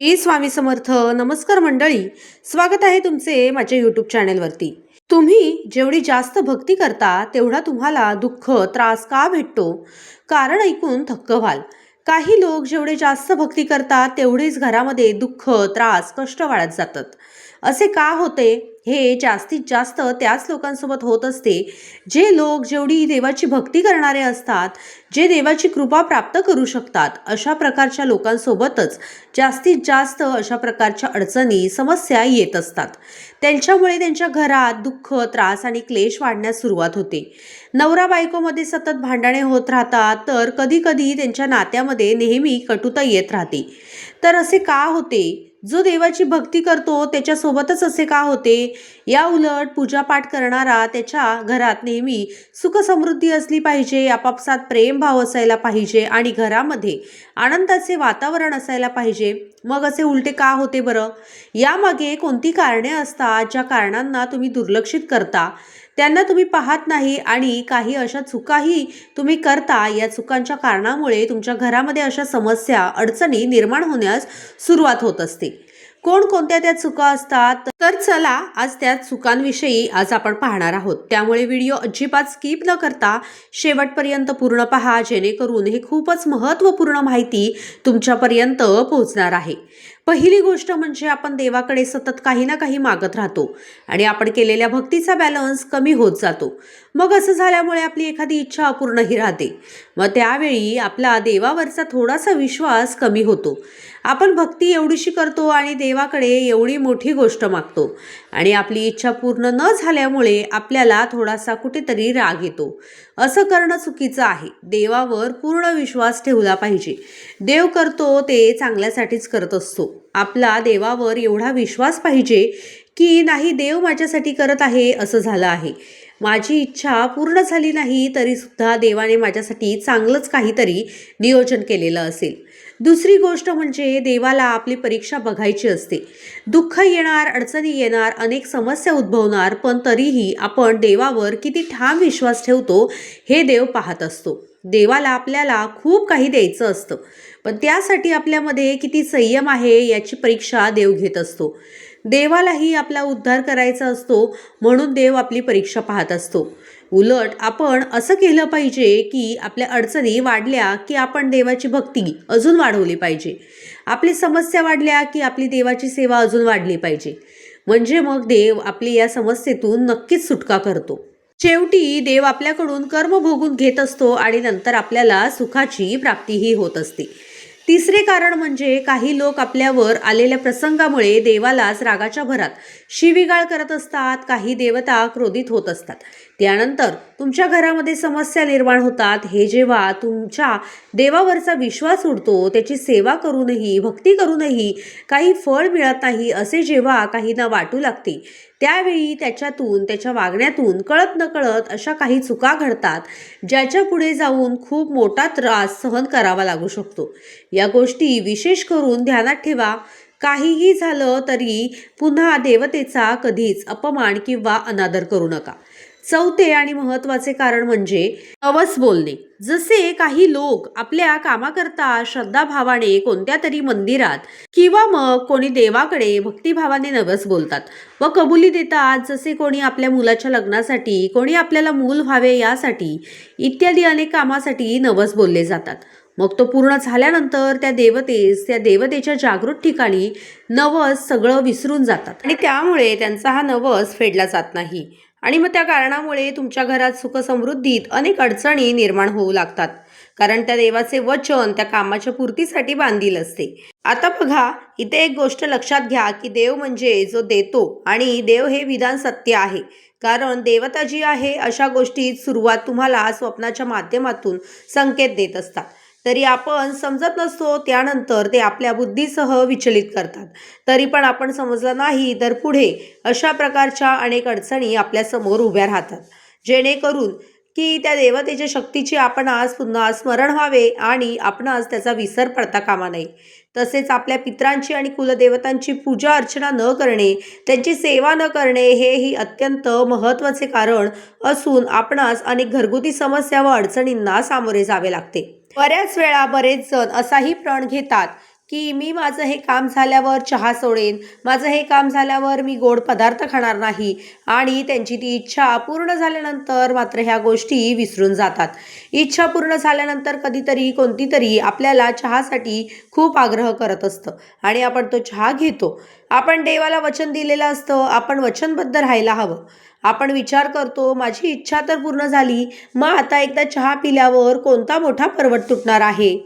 ए स्वामी समर्थ नमस्कार मंडळी. स्वागत आहे तुमचे माझ्या यूट्यूब चॅनेलवरती तुम्ही जेवढी जास्त भक्ती करता तेवढा तुम्हाला दुःख त्रास का भेटतो? कारण ऐकून थक्क व्हाल. काही लोक जेवढे जास्त भक्ती करतात तेवढेच घरामध्ये दुःख त्रास कष्ट वाढत जातात. असे का होते? हे जास्तीत जास्त त्याच लोकांसोबत होत असते. जे लोक जेवढी देवाची भक्ती करणारे असतात जे देवाची कृपा प्राप्त करू शकतात अशा प्रकारच्या लोकांसोबतच जास्तीत जास्त अशा प्रकारच्या अडचणी समस्या येत असतात. त्यांच्यामुळे त्यांच्या घरात दुःख त्रास आणि क्लेश वाढण्यास सुरुवात होते. नवरा बायकोमध्ये सतत भांडणे होत राहतात तर कधीकधी त्यांच्या नात्यामध्ये नेहमी कटुता येत राहते. तर असे का होते? जो देवाची भक्ती करतो त्याच्यासोबतच असे का होते? या उलट पूजापाठ करणारा त्याच्या घरात नेहमी सुखसमृद्धी असली पाहिजे आपापसात प्रेमभाव असायला पाहिजे आणि घरामध्ये आनंदाचे वातावरण असायला पाहिजे. मग असे उलटे का होते बरं? यामागे कोणती कारणे असतात ज्या कारणांना तुम्ही दुर्लक्षित करता? त्यांना तुम्ही पाहत नाही आणि काही अशा चुकाही तुम्ही करता या चुकांच्या कारणामुळे तुमच्या घरामध्ये अशा समस्या अडचणी निर्माण होण्यास सुरुवात होत असते. कोणकोणत्या त्या चुका असतात? तर चला आज त्या चुकांविषयी आज आपण पाहणार आहोत. त्यामुळे व्हिडिओ अजिबात स्किप न करता शेवटपर्यंत पूर्ण पहा जेणेकरून हे खूपच महत्त्वपूर्ण माहिती तुमच्यापर्यंत पोहोचणार आहे. पहिली गोष्ट म्हणजे आपण देवाकडे सतत काही ना काही मागत राहतो आणि आपण केलेल्या भक्तीचा बॅलन्स कमी होत जातो. मग असं झाल्यामुळे आपली एखादी इच्छा अपूर्णही राहते. मग त्यावेळी आपला देवावरचा थोडासा विश्वास कमी होतो. आपण भक्ती एवढीशी करतो आणि देवाकडे एवढी मोठी गोष्ट मागतो. आणि आपली इच्छा पूर्ण न झाल्यामुळे आपल्याला थोडासा कुठेतरी राग येतो. असं करणं चुकीचं आहे. देवावर पूर्ण विश्वास ठेवला पाहिजे. देव करतो ते चांगल्यासाठीच करत असतो. आपला देवावर एवढा विश्वास पाहिजे की नाही देव माझ्यासाठी करत आहे असं झालं आहे. माझी इच्छा पूर्ण झाली नाही तरीसुद्धा देवाने माझ्यासाठी चांगलंच काहीतरी नियोजन केलेलं असेल. दुसरी गोष्ट म्हणजे देवाला आपली परीक्षा बघायची असते. दुःख येणार अडचणी येणार अनेक समस्या उद्भवणार पण तरीही आपण देवावर किती ठाम विश्वास ठेवतो हे देव पाहत असतो. देवाला आपल्याला खूप काही द्यायचं असतं. पण त्यासाठी आपल्यामध्ये किती संयम आहे याची परीक्षा देव घेत असतो. देवालाही आपला उद्धार करायचा असतो म्हणून देव आपली परीक्षा पाहत असतो. उलट आपण असं केलं पाहिजे की आपल्या अडचणी वाढल्या की आपण देवाची भक्ती अजून वाढवली पाहिजे. आपली समस्या वाढल्या की आपली देवाची सेवा अजून वाढली पाहिजे. म्हणजे मग देव आपली या समस्येतून नक्कीच सुटका करतो. शेवटी देव आपल्याकडून कर्म भोगून घेत असतो आणि नंतर आपल्याला सुखाची प्राप्तीही होत असते. तिसरे कारण म्हणजे काही लोक आपल्यावर आलेल्या प्रसंगामुळे देवालाच रागाच्या भरात शिवीगाळ करत असतात काही देवता क्रोधित होत असतात. त्यानंतर तुमच्या घरामध्ये समस्या निर्माण होतात. हे जेव्हा तुमच्या देवावरचा विश्वास उडतो त्याची सेवा करूनही भक्ती करूनही काही फळ मिळत नाही असे जेव्हा काहींना वाटू लागते त्यावेळी त्याच्यातून त्याच्या वागण्यातून कळत न कळत अशा काही चुका घडतात ज्याच्या पुढे जाऊन खूप मोठा त्रास सहन करावा लागू शकतो. या गोष्टी विशेष करून ध्यानात ठेवा. काहीही झालं तरी पुन्हा देवतेचा कधीच अपमान किंवा अनादर करू नका. चौथे आणि महत्त्वाचे कारण म्हणजे नवस बोलणे. जसे काही लोक आपल्या कामाकरता श्रद्धाभावाने कोणत्या तरी मंदिरात किंवा मग कोणी देवाकडे भक्तिभावाने नवस बोलतात व कबुली देतात जसे कोणी आपल्या मुलाच्या लग्नासाठी कोणी आपल्याला मूल व्हावे यासाठी इत्यादी अनेक कामासाठी नवस बोलले जातात. मग तो पूर्ण झाल्यानंतर त्या देवतेस त्या देवतेच्या जागृत ठिकाणी नवस सगळं विसरून जातात. आणि त्यामुळे त्यांचा हा नवस फेडला जात नाही. आणि मग त्या कारणामुळे तुमच्या घरात सुखसमृद्धीत अनेक अडचणी निर्माण होऊ लागतात. कारण त्या देवाचे वचन त्या कामाच्या पूर्तीसाठी बांधील असते. आता बघा इथे एक गोष्ट लक्षात घ्या की देव म्हणजे जो देतो आणि देव हे विधान सत्य आहे. कारण देवता जी आहे अशा गोष्टीत सुरुवात तुम्हाला स्वप्नाच्या माध्यमातून संकेत देत असतात. तरी आपण समजत नसतो त्यानंतर ते आपल्या बुद्धीसह विचलित करतात. तरी पण आपण समजलं नाही तर पुढे अशा प्रकारच्या अनेक अडचणी आपल्यासमोर उभ्या राहतात. जेणेकरून की त्या देवतेच्या शक्तीचे आपण आज पुन्हा स्मरण व्हावे आणि आपण आज त्याचा विसर पडता कामा नये. तसेच आपल्या पित्रांची आणि कुलदेवतांची पूजा अर्चना न करणे त्यांची सेवा न करणे हेही अत्यंत महत्त्वाचे कारण असून आपणास अनेक घरगुती समस्या व अडचणींना सामोरे जावे लागते. बऱ्याच वेळा बरेच जण असाही प्रण घेतात. की मी माझं हे काम झाल्यावर चहा सोडेन माझं हे काम झाल्यावर मी गोड पदार्थ खाणार नाही आणि त्यांची ती इच्छा पूर्ण झाल्यानंतर मात्र ह्या गोष्टी विसरून जातात. इच्छा पूर्ण झाल्यानंतर कधीतरी कोणती तरी आपल्याला चहासाठी खूप आग्रह करत असतं आणि आपण तो चहा घेतो. आपण देवाला वचन दिलेलं असतं आपण वचनबद्ध राहायला हवं. आपण विचार करतो माझी इच्छा तर पूर्ण झाली मग आता एकदा चहा पिल्यावर कोणता मोठा पर्वत तुटणार आहे?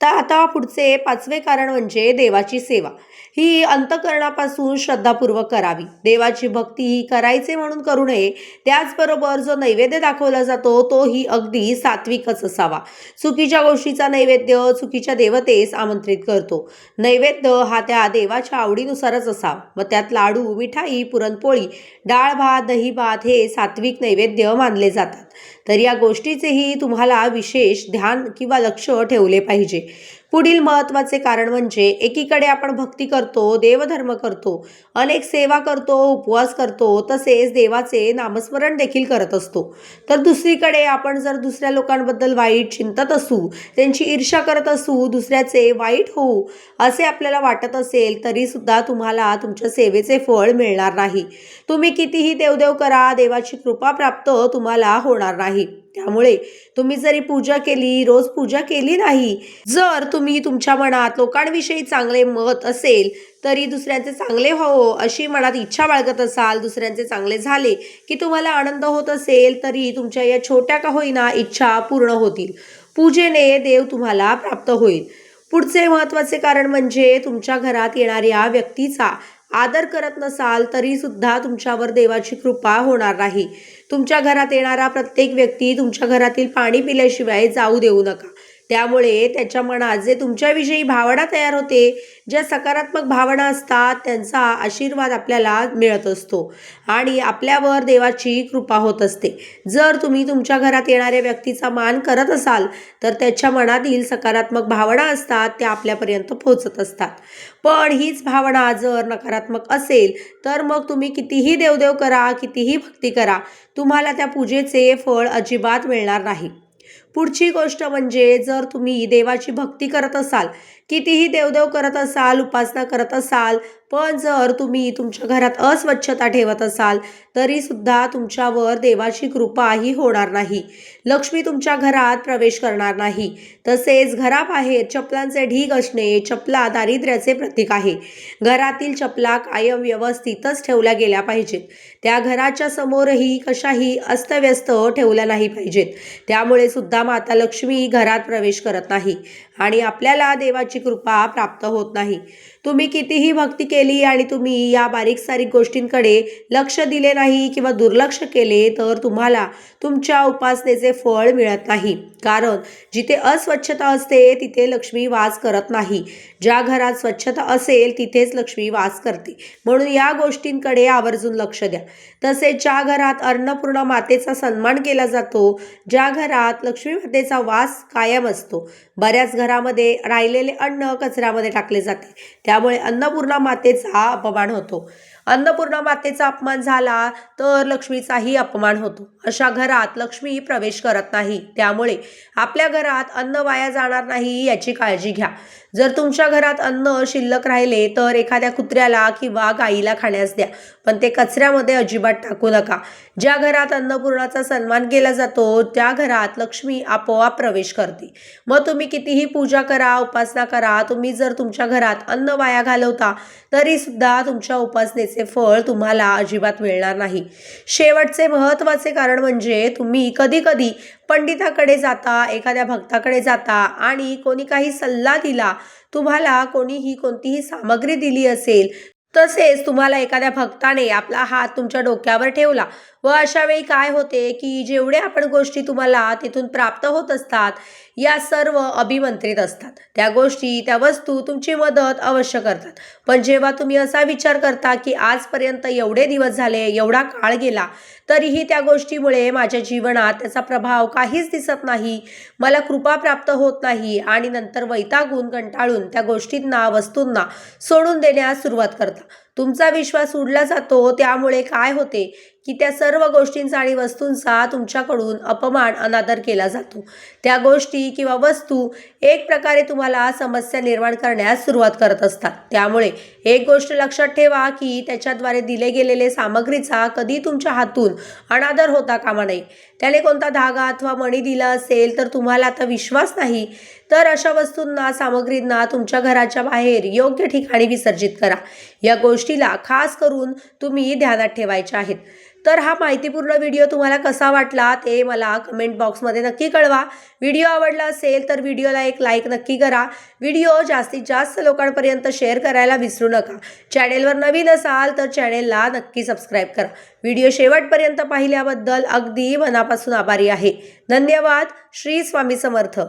तर आता पुढचे पाचवे कारण म्हणजे देवाची सेवा. ही अंतकरणापासून श्रद्धापूर्वक करावी. देवाची भक्ती ही करायचे म्हणून करू नये. त्याचबरोबर जो नैवेद्य दाखवला जातो तोही अगदी सात्विकच असावा. चुकीच्या गोष्टीचा नैवेद्य चुकीच्या देवतेस आमंत्रित करतो. नैवेद्य हा त्या देवाच्या आवडीनुसारच असावा. मग त्यात लाडू मिठाई पुरणपोळी डाळ भात दही भात हे सात्विक नैवेद्य मानले जातात. तर या गोष्टीचेही तुम्हाला विशेष ध्यान किंवा लक्ष ठेवले पाहिजे. पुढील महत्त्वाचे कारण म्हणजे एकीकडे आपण भक्ती करतो देवधर्म करतो अनेक सेवा करतो उपवास करतो तसेच देवाचे नामस्मरण देखील करत असतो. तर दुसरीकडे आपण जर दुसऱ्या लोकांबद्दल वाईट चिंतत असू त्यांची ईर्ष्या करत असू दुसऱ्याचे वाईट होऊ असे आपल्याला वाटत असेल तरी सुद्धा तुम्हाला तुमच्या सेवेचे फळ मिळणार नाही. तुम्ही कितीही देवदेव करा देवाची कृपा प्राप्त तुम्हाला होणार नाही. त्यामुळे तुम्ही जरी पूजा केली रोज पूजा केली नाही जर तुम्ही तुमच्या मनात लोकांविषयी चांगले मत असेल तरी दुसऱ्यांचे चांगले हो अशी मनात इच्छा बाळगत असाल दुसऱ्यांचे चांगले झाले की तुम्हाला आनंद होत असेल तरी तुमच्या या छोट्या का होईना इच्छा पूर्ण होतील. पूजेने देव तुम्हाला प्राप्त होईल. पुढचे महत्त्वाचे कारण म्हणजे तुमच्या घरात येणाऱ्या व्यक्तीचा आदर करत नसाल तरी सुद्धा तुमच्यावर देवाची कृपा होणार नाही. तुमच्या घरात येणारा प्रत्येक व्यक्ती तुमच्या घरातील पाणी पिल्याशिवाय जाऊ देऊ नका. त्यामुळे त्याच्या मनात जे तुमच्याविषयी भावना तयार होते ज्या सकारात्मक भावना असतात त्यांचा आशीर्वाद आपल्याला मिळत असतो आणि आपल्यावर देवाची कृपा होत असते. जर तुम्ही तुमच्या घरात येणाऱ्या व्यक्तीचा मान करत असाल तर त्याच्या मनातील सकारात्मक भावना असतात त्या आपल्यापर्यंत पोहोचत असतात. पण हीच भावना जर नकारात्मक असेल तर मग तुम्ही कितीही देवदेव करा कितीही भक्ती करा तुम्हाला त्या पूजेचे फळ अजिबात मिळणार नाही. पुढची गोष्ट म्हणजे जर तुम्ही देवाची भक्ती करत असाल कितीही देवदेव करत असाल उपासना करत असाल पण जर तुम्ही तुमच्या घरात अस्वच्छता ठेवत असाल तरी सुद्धा तुमच्यावर देवाची कृपाही होणार नाही. लक्ष्मी तुमच्या घरात प्रवेश करणार नाही. तसेच घराबाहेर चपलांचे ढीग असणे चपला दारिद्र्याचे प्रतीक आहे. घरातील चपला कायम व्यवस्थितच ठेवल्या गेल्या पाहिजेत. त्या घराच्या समोरही कशाही अस्तव्यस्त ठेवल्या नाही पाहिजेत. त्यामुळे सुद्धा माता लक्ष्मी घरात प्रवेश करत नाही. आणि आपल्याला देवाची कृपा प्राप्त होत नाही. तुम्ही कितीही भक्ती केली आणि तुम्ही या बारीक सारीक गोष्टींकडे लक्ष दिले नाही किंवा दुर्लक्ष केले तर तुम्हाला तुमच्या उपासनेचे फळ मिळत नाही. कारण जिथे अस्वच्छता असते तिथे लक्ष्मी वास करत नाही. ज्या घरात स्वच्छता असेल तिथेच लक्ष्मी वास करते. म्हणून या गोष्टींकडे आवर्जून लक्ष द्या. तसेच ज्या घरात अन्नपूर्णा मातेचा सन्मान केला जातो ज्या घरात लक्ष्मी मातेचा वास कायम असतो बऱ्याच घरामध्ये राहिलेले अन्न कचऱ्यामध्ये टाकले जाते. त्यामुळे अन्नपूर्णा मातेचा अपमान होतो. अन्नपूर्णा मातेचा अपमान झाला तर लक्ष्मीचाही अपमान होतो. अशा घरात लक्ष्मी प्रवेश करत नाही. त्यामुळे आपल्या घरात अन्न वाया जाणार नाही याची काळजी घ्या. जर तुमच्या घरात अन्न शिल्लक राहिले तर एखाद्या कुत्र्याला किंवा गाईला खाण्यास द्या. पण ते कचऱ्यामध्ये अजिबात टाकू नका. ज्या घरात अन्नपूर्णाचा सन्मान केला जातो त्या घरात लक्ष्मी आपोआप प्रवेश करते. मग तुम्ही कितीही पूजा करा उपासना करा तुम्ही जर तुमच्या घरात अन्न वाया घालवता तरी सुद्धा तुमच्या उपासनेचे फळ तुम्हाला अजिबात मिळणार नाही. शेवटचे महत्त्वाचे कारण म्हणजे तुम्ही कधी कधी पंडिताकडे जाता एखाद्या भक्ताकडे जाता आणि कोणी काही सल्ला दिला तुम्हाला कोणीही कोणतीही सामग्री दिली असेल तसेच तुम्हाला एखाद्या भक्ताने आपला हात तुमच्या डोक्यावर ठेवला व अशा वेळी काय होते की जेवढे आपण गोष्टी तुम्हाला तिथून प्राप्त होत असतात या सर्व अभिमंत्रित असतात. त्या गोष्टी त्या वस्तू तुमची मदत अवश्य करतात. पण जेव्हा तुम्ही असा विचार करता की आजपर्यंत एवढे दिवस झाले एवढा काळ गेला तरीही त्या गोष्टीमुळे माझ्या जीवनात त्याचा प्रभाव काहीच दिसत नाही मला कृपा प्राप्त होत नाही आणि नंतर वैतागून कंटाळून त्या गोष्टींना वस्तूंना सोडून देण्यास सुरुवात करता. तुमचा विश्वास उडला जातो त्यामुळे काय होते की त्या सर्व गोष्टींचा आणि वस्तूंचा तुमच्याकडून अपमान अनादर केला जातो. त्या गोष्टी किंवा वस्तू एक प्रकारे तुम्हाला समस्या निर्माण करण्यास सुरुवात करत असतात. त्यामुळे एक गोष्ट लक्षात ठेवा की त्याच्याद्वारे दिले गेलेले सामग्रीचा कधी तुमच्या हातून अनादर होता कामा नये. त्याने कोणता धागा अथवा मणी दिला असेल तर तुम्हाला आता विश्वास नाही. तर अशा वस्तूंना सामग्रींना तुमच्या घराच्या बाहेर योग्य ठिकाणी विसर्जित करा. या गोष्टीला खास करून तुम्ही ध्यानात ठेवायच्या आहेत. तर हा माहितीपूर्ण व्हिडिओ तुम्हाला कसा वाटला ते मला कमेंट बॉक्समध्ये नक्की कळवा. व्हिडिओ आवडला असेल तर व्हिडिओला एक लाईक नक्की करा. व्हिडिओ जास्तीत जास्त लोकांपर्यंत शेअर करायला विसरू नका. चॅनेलवर नवीन असाल तर चॅनेलला नक्की सबस्क्राईब करा. व्हिडिओ शेवटपर्यंत पाहिल्याबद्दल अगदी मनापासून आभारी आहे. धन्यवाद. श्री स्वामी समर्थ.